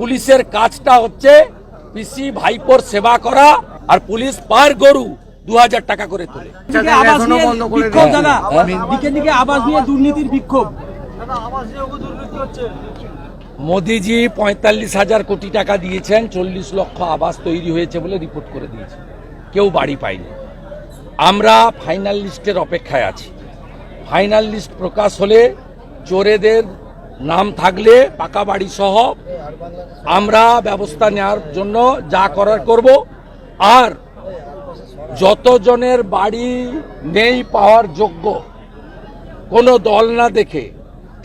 পুলিশের কাজটা হচ্ছে পিসি ভাইপোর সেবা করা আর পুলিশ পার গরু দু হাজার টাকা করে তোলে। দিকে আবাস নিয়ে বিক্ষোভ দাদা। হ্যাঁ? দিকে দিকে আবাস নিয়ে দুর্নীতির বিক্ষোভ। মোদিজি পঁয়তাল্লিশ হাজার কোটি টাকা দিয়েছেন চল্লিশ লক্ষ আবাস তৈরি হয়েছে বলে রিপোর্ট করে দিয়েছে। কেউ বাড়ি পায়নি। আমরা ফাইনাল লিস্টের অপেক্ষায় আছি। ফাইনাল লিস্ট প্রকাশ হলে চোরেদের নাম থাকলে পাকা বাড়ি সহ আমরা ব্যবস্থা নেওয়ার জন্য যা করার করব। আর যতজনের বাড়ি নেই পাওয়ার যোগ্য, কোনো দল না দেখে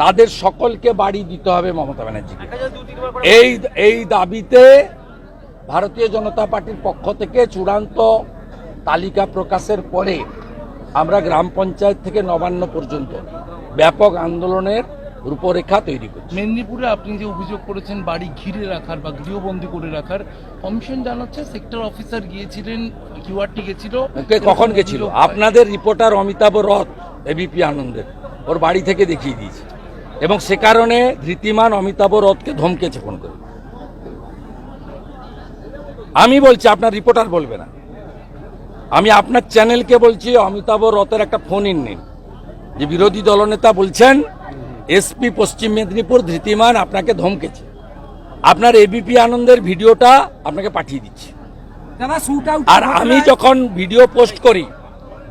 তাদের সকলকে বাড়ি দিতে হবে মমতা ব্যানার্জিকে। এই এই দাবিতে ভারতীয় জনতা পার্টির পক্ষ থেকে চূড়ান্ত তালিকা প্রকাশের পরে আমরা গ্রাম পঞ্চায়েত থেকে নবান্ন পর্যন্ত ব্যাপক আন্দোলনের রূপরেখা তৈরি করছি। মেদিনীপুরে আপনি যে অভিযোগ করেছেন বাড়ি ঘিরে রাখার বা গৃহবন্দী করে রাখার কমিশন জানাচ্ছে সেক্টর অফিসার গিয়েছিলেন কিউআরটি গেছিল। কখন গেছিল? আপনাদের রিপোর্টার অমিতাভ রথ এবিপি আনন্দের ওর বাড়ি থেকে দেখিয়ে দিয়েছে। এবং সে কারণে ধৃতিমান অমিতাভ রথকে ধমকেছে ফোন করে। আমি বলছি আপনার রিপোর্টার বলবে না। আমি আপনার চ্যানেলকে বলছি অমিতাভ রথের একটা ফোন ইন নিন। যে বিরোধী দলনেতা বলছেন এসপি পশ্চিম মেদিনীপুর ধৃতিমান আপনাকে ধমকেছে। আপনার এবিপি আনন্দের ভিডিওটা আপনাকে পাঠিয়ে দিচ্ছি। আর আমি যখন ভিডিও পোস্ট করি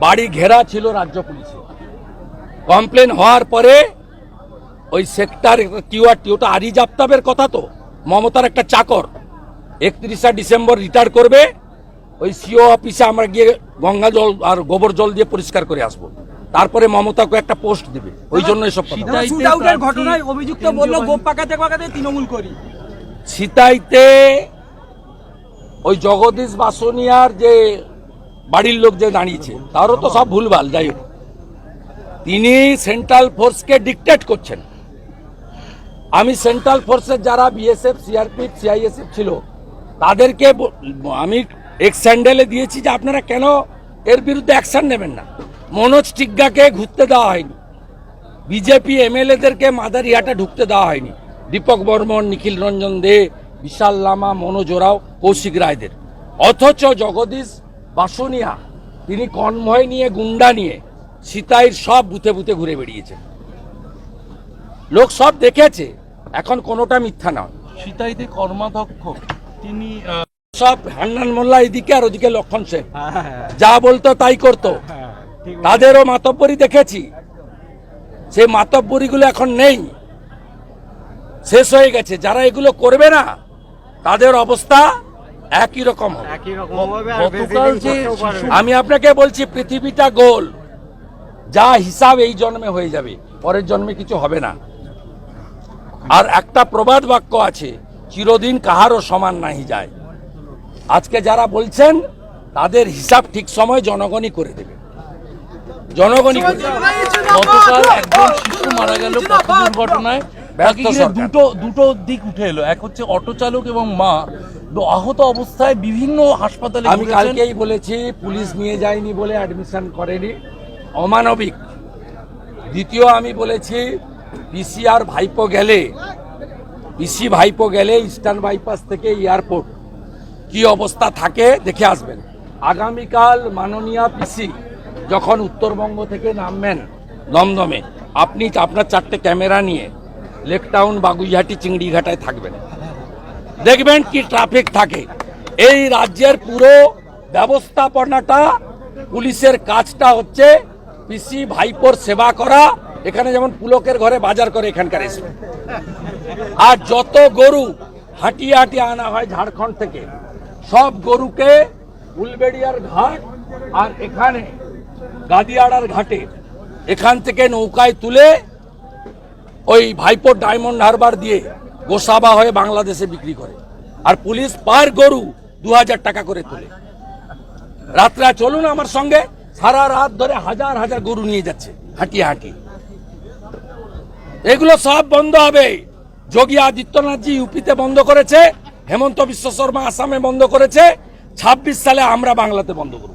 বাড়ি ঘেরা ছিল রাজ্য পুলিশে। কমপ্লেন হওয়ার পরে ওই সেক্টর কিউআরটি ওটা আরিজ আফতাবের কথা তো মমতার একটা চাকর একত্রিশা ডিসেম্বর রিটায়ার করবে ওই সিও অফিসে আমরা গিয়ে গঙ্গা জল আর গোবর জল দিয়ে পরিষ্কার করে আসব। তারপরে মমতাকে একটা পোস্ট দিবে। ওই জন্য এসব ঘটনায় অভিযুক্ত বলল গোপ পাকাতে পাকাতে তৃণমূল করি। সিতাইতে ওই জগদীশ বাসনিয়ার যে বাড়ির লোক যে দাঁড়িয়েছে তারও তো সব ভুলভাল যাই হোক। তিনি সেন্ট্রাল ফোর্সকে ডিকটেট করছেন। আমি সেন্ট্রাল ফোর্সের যারা বিএসএফ সিআরপিএফ সিআইএসএফ ছিল তাদেরকে আমি এক্স স্যান্ডেলে দিয়েছি যে আপনারা কেন এর বিরুদ্ধে অ্যাকশন নেবেন না। মনোজ টিগ্গাকে ঘুরতে দেওয়া হয়নি। বিজেপি এমএলএদেরকে মাদারিহাটে ঢুকতে দেওয়া হয়নি। দীপক বর্মন নিখিল রঞ্জন দে বিশাল লামা মনোজ ওরাও কৌশিক রায়দের। অথচ জগদীশ বাসনিয়া তিনি কনভয় নিয়ে গুন্ডা নিয়ে সীতাইর সব বুথে বুথে ঘুরে বেরিয়েছেন লোক সব দেখেছে এখন কোনোটা মিথ্যা নয়। সিতাইতে কর্মাধ্যক্ষ তিনি সব হান্নান মোল্লা এদিকে আর ওদিকে লক্ষণ শেখ যা বলতো তাই করতো। তাদেরও মাতব্বরি দেখেছি। সেই মাতব্বরিগুলো এখন নেই। শেষ হয়ে গেছে। যারা এগুলো করবে না তাদের অবস্থা একই রকম আমি আপনাকে বলছি পৃথিবীটা গোল। যা হিসাব এই জন্মে হয়ে যাবে। পরের জন্মে কিছু হবে না। আর একটা প্রবাদ বাক্য আছে চিরদিন কাহারও সমান নাহি যায়। আজকে যারা বলছেন তাদের হিসাব ঠিক সময় জনগণই করে দেবে। জনগণই। গতকাল একজন শিশু মারা গেল পথ দুর্ঘটনায়। দুটো দুটো দিক উঠে এলো। এক হচ্ছে অটো চালক এবং মা। তো আহত অবস্থায় বিভিন্ন হাসপাতালে আমি কালকেই বলেছি পুলিশ নিয়ে যায়নি বলে অ্যাডমিশন করেনি। অমানবিক। দ্বিতীয় আমি বলেছি পিসিআর ভাইপো গেলে পিসি ভাইপো গেলে ইস্টার্ন বাইপাস থেকে এয়ারপোর্ট কি অবস্থা থাকে দেখে আসবেন। আগামীকাল মাননীয় পিসি যখন উত্তরবঙ্গ থেকে নামবেন দমদমে, আপনি আপনার চারটে ক্যামেরা নিয়ে লেকটাউন বাগুইহাটি চিংড়িঘাটায় থাকবেন। দেখবেন কি ট্রাফিক থাকে। এই রাজ্যের পুরো ব্যবস্থাপনাটা, পুলিশের কাজটা হচ্ছে পিসি, ভাইপোর সেবা করা, এখানে যেমন পুলকের ঘরে বাজার করে এখানকার এসে। আর যত গরু হাঁটিয়ে হাঁটিয়ে আনা হয় ঝাড়খণ্ড থেকে, সব গরুকে উলবেড়িয়ার ঘাট আর এখানে গাদিয়াড়ার ঘাটে এখান থেকে নৌকায় তুলে ওই ভাইপো ডায়মন্ড হারবার দিয়ে গোসাবা হয়ে বাংলাদেশে বিক্রি করে। আর পুলিশ পার গরু দু হাজার টাকা করে তোলে। রাত্রে চলুন আমার সঙ্গে, সারা রাত ধরে হাজার হাজার গরু নিয়ে যাচ্ছে, হাঁটিয়ে হাঁটিয়ে। এগুলো সব বন্ধ হবে। যোগী আদিত্যনাথজি ইউপিতে বন্ধ করেছে, হেমন্ত বিশ্ব শর্মা আসামে বন্ধ করেছে, ছাব্বিশ সালে আমরা বাংলাতে বন্ধ করব।